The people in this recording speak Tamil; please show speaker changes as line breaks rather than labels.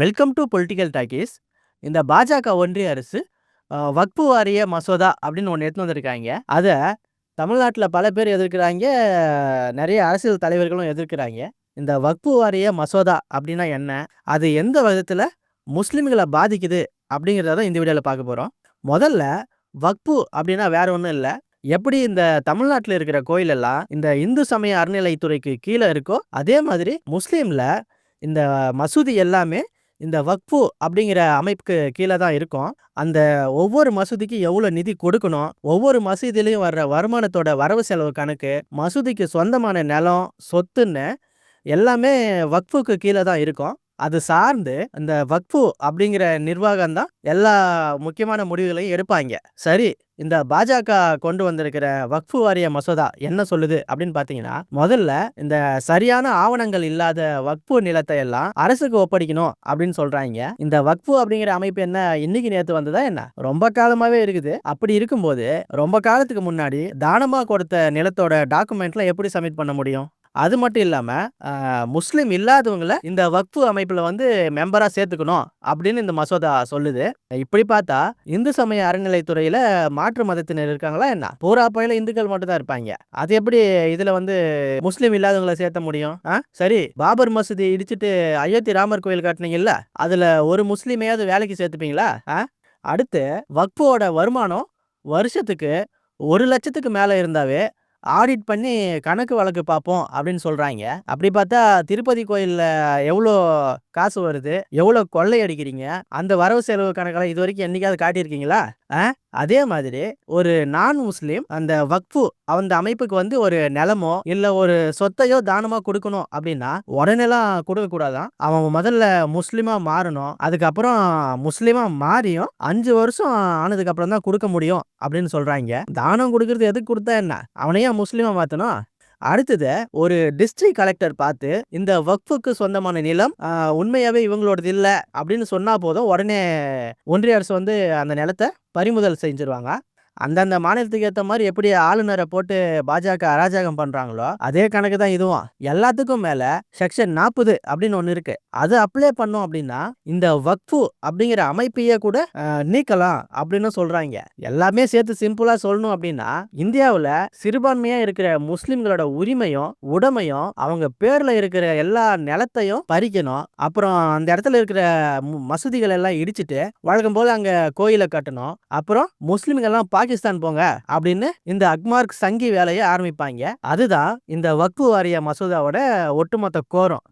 Welcome to political talkies. இந்த பாஜக ஒன்றிய அரசு வக்பு வாரிய மசோதா அப்படின்னு ஒன்று எடுத்து வந்திருக்காங்க அதை தமிழ்நாட்டில் பல பேர் எதிர்க்கிறாங்க நிறைய அரசியல் தலைவர்களும் எதிர்க்கிறாங்க இந்த வக்பு வாரிய மசோதா அப்படின்னா என்ன? அது எந்த விதத்தில் முஸ்லீம்களை பாதிக்குது? அப்படிங்கிறத தான் இந்த வீடியோவில் பார்க்க போகிறோம் முதல்ல வக்பு அப்படின்னா வேற ஒன்றும் இல்லை எப்படி இந்த தமிழ்நாட்டில் இருக்கிற கோயிலெல்லாம் இந்த இந்து சமய அறநிலைத்துறைக்கு கீழே இருக்கோ, அதே மாதிரி முஸ்லீமில் இந்த மசூதி எல்லாமே இந்த வக்ஃபு அப்படிங்கிற அமைப்புக்கு கீழே தான் இருக்கும். அந்த ஒவ்வொரு மசூதிக்கு எவ்வளோ நிதி கொடுக்கணும்? ஒவ்வொரு மசூதியிலயும் வர்ற வருமானத்தோட வரவு செலவு கணக்கு, மசூதிக்கு சொந்தமான நிலம், சொத்துன்னு எல்லாமே வக்ஃபுக்கு கீழே தான் இருக்கும். அது சார்ந்து இந்த வக்ஃபு அப்படிங்கிற நிர்வாகம் தான் எல்லா முக்கியமான முடிவுகளையும் எடுப்பாங்க சரி, இந்த பாஜக கொண்டு வந்திருக்கிற வக்ஃபு வாரிய மசோதா என்ன சொல்லுது அப்படின்னு பார்த்தீங்கன்னா, முதல்ல இந்த சரியான ஆவணங்கள் இல்லாத வக்ஃபு நிலத்தை எல்லாம் அரசுக்கு ஒப்படைக்கணும் அப்படின்னு சொல்றாங்க இந்த வக்ஃபு அப்படிங்கிற அமைப்பு என்ன இன்னைக்கு நேற்று வந்ததா என்ன? ரொம்ப காலமாவே இருக்குது. அப்படி இருக்கும்போது, ரொம்ப காலத்துக்கு முன்னாடி தானமா கொடுத்த நிலத்தோட டாக்குமெண்ட்லாம் எப்படி சப்மிட் பண்ண முடியும்? அது மட்டும் இல்லாமல் முஸ்லீம் இல்லாதவங்களை இந்த வக்ஃபு அமைப்பில் வந்து மெம்பராக சேர்த்துக்கணும் அப்படின்னு இந்த மசோதா சொல்லுது. இப்படி பார்த்தா, இந்து சமய அறநிலைத்துறையில் மாற்று மதத்தினர் இருக்காங்களா என்ன? பூரா பயில இந்துக்கள் மட்டும் தான் இருப்பாங்க அது எப்படி இதில் வந்து முஸ்லீம் இல்லாதவங்களை சேர்த்த முடியும்? ஆ சரி, பாபர் மசூதி இடிச்சிட்டு அயோத்தி ராமர் கோயில் கட்டினீங்கல்ல அதில் ஒரு முஸ்லீமையாவது வேலைக்கு சேர்த்துப்பீங்களா? ஆ அடுத்து வக்ஃபோட வருமானம் வருஷத்துக்கு ஒரு லட்சத்துக்கு மேலே இருந்தாவே ஆடிட் பண்ணி கணக்கு வழக்கு பார்ப்போம் அப்படின்னு சொல்கிறாங்க அப்படி பார்த்தா திருப்பதி கோயிலில் எவ்வளோ காசு வருது? எவ்வளோ கொள்ளை அடிக்கிறீங்க? அந்த வரவு செலவு கணக்கெல்லாம் இதுவரைக்கும் என்றைக்காவது காட்டியிருக்கீங்களா? அதே மாதிரி ஒரு நான் முஸ்லீம் அந்த வக்ஃபு அந்த அமைப்புக்கு வந்து ஒரு நிலமோ, இல்ல ஒரு சொத்தையோ தானமா கொடுக்கணும் அப்படின்னா, உடனேலாம் கொடுக்க கூடாதான் அவன் முதல்ல முஸ்லீமா மாறணும். அதுக்கப்புறம் முஸ்லீமா மாறியும் அஞ்சு வருஷம் ஆனதுக்கு அப்புறம் தான் கொடுக்க முடியும் அப்படின்னு சொல்றாங்க தானம் கொடுக்கறது எதுக்கு கொடுத்தா என்ன? அவனையே முஸ்லீமா மாத்தணும்? அடுத்தது ஒரு டிஸ்ட்ரிக்ட் கலெக்டர் பார்த்து, இந்த வக்ஃபுக்கு சொந்தமான நிலம் உண்மையாகவே உண்மையாவே இவங்களோடது இல்லை அப்படின்னு சொன்னா போதும், உடனே ஒன்றிய அரசு வந்து அந்த நிலத்தை பறிமுதல் செஞ்சிருவாங்க. அந்தந்த மாநிலத்துக்கு ஏற்ற மாதிரி எப்படி ஆளுநரை போட்டு பாஜக அராஜகம் பண்றாங்களோ, அதே கணக்கு தான் இதுவும். எல்லாத்துக்கும் மேல செக்ஷன் 40 அப்படின்னு ஒண்ணு இருக்கு. அது அப்ளை பண்ணோம் அப்படின்னா, இந்த வக்ஃபு அப்படிங்கிற அமைப்பையே கூட நீக்கலாம் அப்படின்னு சொல்கிறாங்க எல்லாமே சேர்த்து சிம்பிளா சொல்லணும் அப்படின்னா, இந்தியாவில் சிறுபான்மையா இருக்கிற முஸ்லிம்களோட உரிமையும், உடமையும் அவங்க பேர்ல இருக்கிற எல்லா நிலத்தையும் பறிக்கணும். அப்புறம் அந்த இடத்துல இருக்கிற மசூதிகள் எல்லாம் இடிச்சிட்டு, வழக்கம் போல அங்க கோயிலை கட்டணும். அப்புறம் முஸ்லிம்கள்லாம் பாகிஸ்தான் போங்க அப்படின்னு இந்த அக்மார்க் சங்கி வேலையை ஆரம்பிப்பாங்க அதுதான் இந்த வக்ஃபு வாரிய மசோதாவோட ஒட்டுமொத்த கோரம்.